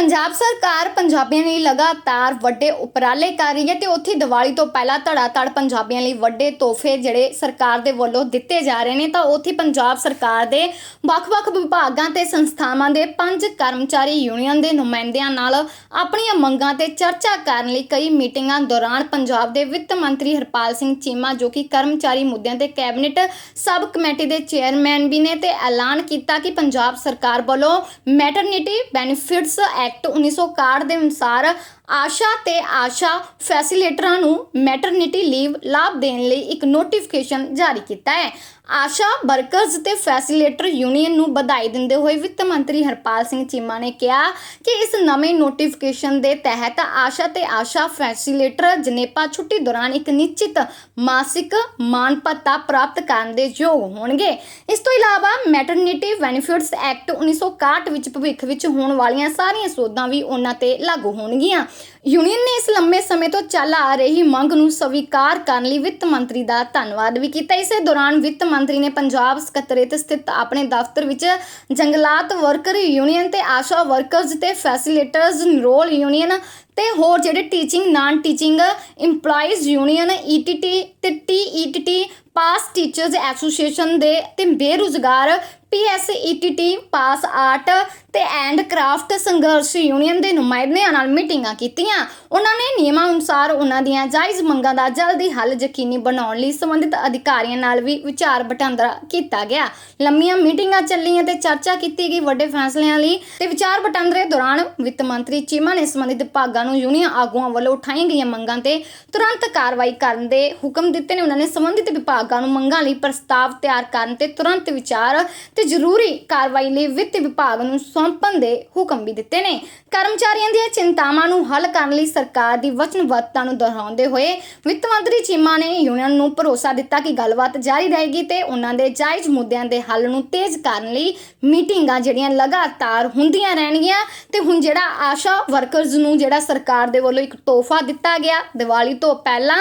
ਪੰਜਾਬ ਸਰਕਾਰ ਪੰਜਾਬੀਆਂ ਲਈ ਲਗਾਤਾਰ ਵੱਡੇ ਉਪਰਾਲੇ ਕਰ ਰਹੀ ਹੈ ਤੇ ਉੱਥੇ ਦੀਵਾਲੀ ਤੋਂ ਪਹਿਲਾਂ ਧੜਾਧੜ ਪੰਜਾਬੀਆਂ ਲਈ ਵੱਡੇ ਤੋਹਫੇ ਜਿਹੜੇ ਸਰਕਾਰ ਦੇ ਵੱਲੋਂ ਦਿੱਤੇ ਜਾ ਰਹੇ ਨੇ, ਤਾਂ ਉੱਥੇ ਪੰਜਾਬ ਸਰਕਾਰ ਦੇ ਵੱਖ-ਵੱਖ ਵਿਭਾਗਾਂ ਤੇ ਸੰਸਥਾਵਾਂ ਦੇ ਪੰਜ ਕਰਮਚਾਰੀ ਯੂਨੀਅਨ ਦੇ ਨੁਮਾਇੰਦਿਆਂ ਨਾਲ ਆਪਣੀਆਂ ਮੰਗਾਂ ਤੇ ਚਰਚਾ ਕਰਨ ਲਈ ਕਈ ਮੀਟਿੰਗਾਂ ਦੌਰਾਨ ਪੰਜਾਬ ਦੇ ਵਿੱਤ ਮੰਤਰੀ ਹਰਪਾਲ ਸਿੰਘ ਚੀਮਾ, ਜੋ ਕਿ ਕਰਮਚਾਰੀ ਮੁੱਦਿਆਂ ਤੇ ਕੈਬਨਿਟ ਸਬ ਕਮੇਟੀ ਦੇ ਚੇਅਰਮੈਨ ਵੀ ਨੇ, ਤੇ ਐਲਾਨ ਕੀਤਾ ਕਿ ਪੰਜਾਬ ਸਰਕਾਰ ਵੱਲੋਂ ਮੈਟਰਨਿਟੀ ਬੈਨੀਫਿਟਸ ਐਕਟ 1961 ਦੇ ਅਨੁਸਾਰ ਆਸ਼ਾ ਤੇ ਆਸ਼ਾ ਫੈਸਿਲੇਟਰਾਂ ਨੂੰ ਮੈਟਰਨਿਟੀ ਲੀਵ ਲਾਭ ਦੇਣ ਲਈ ਇੱਕ ਨੋਟੀਫਿਕੇਸ਼ਨ ਜਾਰੀ ਕੀਤਾ ਹੈ। ਆਸ਼ਾ ਵਰਕਰਜ਼ ਤੇ ਫੈਸਿਲੇਟਰ ਯੂਨੀਅਨ ਨੂੰ ਵਧਾਈ ਦਿੰਦੇ ਹੋਏ ਵਿੱਤ ਮੰਤਰੀ ਹਰਪਾਲ ਸਿੰਘ ਚੀਮਾ ਨੇ ਕਿਹਾ ਕਿ ਇਸ ਨਵੇਂ ਨੋਟੀਫਿਕੇਸ਼ਨ ਦੇ ਤਹਿਤ ਆਸ਼ਾ ਤੇ ਆਸ਼ਾ ਫੈਸਿਲੇਟਰ ਜਨੇਪਾ ਛੁੱਟੀ ਦੌਰਾਨ ਇੱਕ ਨਿਸ਼ਚਿਤ ਮਾਸਿਕ ਮਾਨ ਪ੍ਰਾਪਤ ਕਰਨ ਦੇ ਯੋਗ ਹੋਣਗੇ। ਇਸ ਤੋਂ ਇਲਾਵਾ ਮੈਟਰਨਿਟੀ ਬੈਨੀਫਿਟਸ ਐਕਟ 1961 ਵਿੱਚ ਭਵਿੱਖ ਵਿੱਚ ਹੋਣ ਵਾਲੀਆਂ ਸਾਰੀਆਂ ਸੋਧਾਂ ਵੀ ਉਹਨਾਂ ਤੇ ਲਾਗੂ ਹੋਣਗੀਆਂ। ਯੂਨੀਅਨ ਨੇ ਇਸ ਲੰਮੇ ਸਮੇਂ ਤੋਂ ਚੱਲ ਆ ਰਹੀ ਮੰਗ ਨੂੰ ਸਵੀਕਾਰ ਕਰਨ ਲਈ ਵਿੱਤ ਮੰਤਰੀ ਦਾ ਧੰਨਵਾਦ ਵੀ ਕੀਤਾ। ਇਸੇ ਦੌਰਾਨ ਵਿੱਤ ਮੰਤਰੀ ਨੇ ਪੰਜਾਬ ਸਕੱਤਰੇਤ ਸਥਿਤ ਆਪਣੇ ਦਫ਼ਤਰ ਵਿੱਚ ਜੰਗਲਾਤ ਵਰਕਰ ਯੂਨੀਅਨ ਤੇ ਆਸ਼ਾ ਵਰਕਰਜ਼ ਤੇ ਫੈਸਿਲਿਟਰਜ਼ ਰੋਲ ਯੂਨੀਅਨ ਤੇ ਹੋਰ ਜਿਹੜੇ teaching non teaching EMPLOYEES union ETT ਤੇ TETT ਪਾਸ ਟੀਚਰਸ ਐਸੋਸੀਏਸ਼ਨ ਦੇ ਤੇ ਬੇਰੁਜ਼ਗਾਰ PSETT ਪਾਸ ਆਰਟ ਤੇ ਐਂਡ ਕਰਾਫਟ ਸੰਘਰਸ਼ ਯੂਨੀਅਨ ਦੇ ਨੁਮਾਇੰਦਿਆਂ ਨਾਲ ਮੀਟਿੰਗਾਂ ਕੀਤੀਆਂ। ਉਹਨਾਂ ਨੇ ਨਿਯਮਾਂ ਅਨੁਸਾਰ ਉਹਨਾਂ ਦੀਆਂ ਜਾਇਜ਼ ਮੰਗਾਂ ਦਾ ਜਲਦੀ ਹੱਲ ਯਕੀਨੀ ਬਣਾਉਣ ਲਈ ਸੰਬੰਧਿਤ ਅਧਿਕਾਰੀਆਂ ਨਾਲ ਵੀ ਵਿਚਾਰ ਵਟਾਂਦਰਾ ਕੀਤਾ ਗਿਆ। ਲੰਮੀਆਂ ਮੀਟਿੰਗਾਂ ਚੱਲੀਆਂ ਤੇ ਚਰਚਾ ਕੀਤੀ ਗਈ ਵੱਡੇ ਫੈਸਲਿਆਂ ਲਈ ਤੇ ਵਿਚਾਰ ਵਟਾਂਦਰੇ ਦੌਰਾਨ ਵਿੱਤ ਮੰਤਰੀ ਚੀਮਾ ਨੇ ਸੰਬੰਧਿਤ ਵਿਭਾਗਾਂ ਨੂੰ ਯੂਨੀਅਨ ਆਗੂਆਂ ਵੱਲੋਂ ਉਠਾਈਆਂ ਗਈਆਂ ਮੰਗਾਂ ਤੇ ਤੁਰੰਤ ਕਾਰਵਾਈ ਕਰਨ ਦੇ ਹੁਕਮ ਦਿੱਤੇ ਨੇ। ਉਹਨਾਂ ਨੇ ਸੰਬੰਧਿਤ ਵਿਭਾਗ ਨੂੰ ਮੰਗਾਂ ਲਈ ਪ੍ਰਸਤਾਵ ਤਿਆਰ ਕਰਨ ਤੇ ਤੁਰੰਤ ਵਿਚਾਰ ਤੇ ਜ਼ਰੂਰੀ ਕਾਰਵਾਈ ਲਈ ਵਿੱਤ ਵਿਭਾਗ ਨੂੰ ਸੌਂਪਣ ਦੇ ਹੁਕਮ ਵੀ ਦਿੱਤੇ ਨੇ। ਕਰਮਚਾਰੀਆਂ ਦੀਆਂ ਚਿੰਤਾਵਾਂ ਨੂੰ ਹੱਲ ਕਰਨ ਲਈ ਸਰਕਾਰ ਦੀ ਵਚਨਬੱਧਤਾ ਨੂੰ ਦੁਹਰਾਉਂਦੇ ਹੋਏ ਵਿੱਤ ਮੰਤਰੀ ਚੀਮਾ ਨੇ ਯੂਨੀਅਨ ਨੂੰ ਭਰੋਸਾ ਦਿੱਤਾ ਕਿ ਗੱਲਬਾਤ ਜਾਰੀ ਰਹੇਗੀ ਤੇ ਉਹਨਾਂ ਦੇ ਜਾਇਜ਼ ਮੁੱਦਿਆਂ ਦੇ ਹੱਲ ਨੂੰ ਤੇਜ਼ ਕਰਨ ਲਈ ਮੀਟਿੰਗਾਂ ਜਿਹੜੀਆਂ ਲਗਾਤਾਰ ਹੁੰਦੀਆਂ ਰਹਿਣਗੀਆਂ ਤੇ ਹੁਣ ਜਿਹੜਾ ਆਸ਼ਾ ਵਰਕਰਜ਼ ਨੂੰ ਜਿਹੜਾ ਸਰਕਾਰ ਦੇ ਵੱਲੋਂ ਇੱਕ ਤੋਹਫਾ ਦਿੱਤਾ ਗਿਆ ਦੀਵਾਲੀ ਤੋਂ ਪਹਿਲਾਂ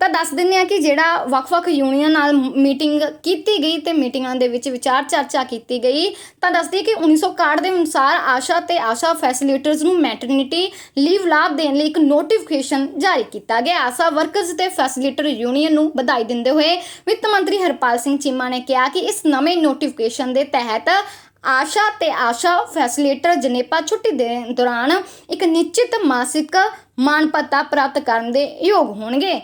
ਤਾਂ ਦੱਸ ਦਿੰਦੇ ਆ ਕਿ ਜਿਹੜਾ ਵੱਖ-ਵੱਖ ਯੂਨੀਅਨ ਨਾਲ ਮੀਟਿੰਗ ਕੀਤੀ ਗਈ ਤੇ ਮੀਟਿੰਗਾਂ ਦੇ ਵਿੱਚ ਵਿਚਾਰ ਚਰਚਾ ਕੀਤੀ ਗਈ। ਤਾਂ ਦੱਸਦੀ ਕਿ 1961 ਦੇ ਅਨੁਸਾਰ ਆਸ਼ਾ ਤੇ ਆਸ਼ਾ ਫੈਸਿਲਿਟਰਸ ਨੂੰ ਮੈਟਰਨਿਟੀ ਲੀਵ ਲਾਭ ਦੇਣ ਲਈ ਇੱਕ ਨੋਟੀਫਿਕੇਸ਼ਨ ਜਾਰੀ ਕੀਤਾ ਗਿਆ। ਆਸ਼ਾ ਵਰਕਰਸ ਤੇ ਫੈਸਿਲਿਟਰ ਯੂਨੀਅਨ ਨੂੰ ਵਧਾਈ ਦਿੰਦੇ ਹੋਏ ਵਿੱਤ ਮੰਤਰੀ ਹਰਪਾਲ ਸਿੰਘ ਚੀਮਾ ਨੇ ਕਿਹਾ ਕਿ ਇਸ ਨਵੇਂ ਨੋਟੀਫਿਕੇਸ਼ਨ ਦੇ ਤਹਿਤ ਆਸ਼ਾ ਤੇ ਆਸ਼ਾ ਫੈਸਿਲਿਟਰ ਜਨੇਪਾ ਛੁੱਟੀ ਦੇ ਦੌਰਾਨ ਇੱਕ ਨਿਸ਼ਚਿਤ ਮਾਸਿਕ ਮਾਨ ਭੱਤਾ ਪ੍ਰਾਪਤ ਕਰਨ ਦੇ ਯੋਗ ਹੋਣਗੇ।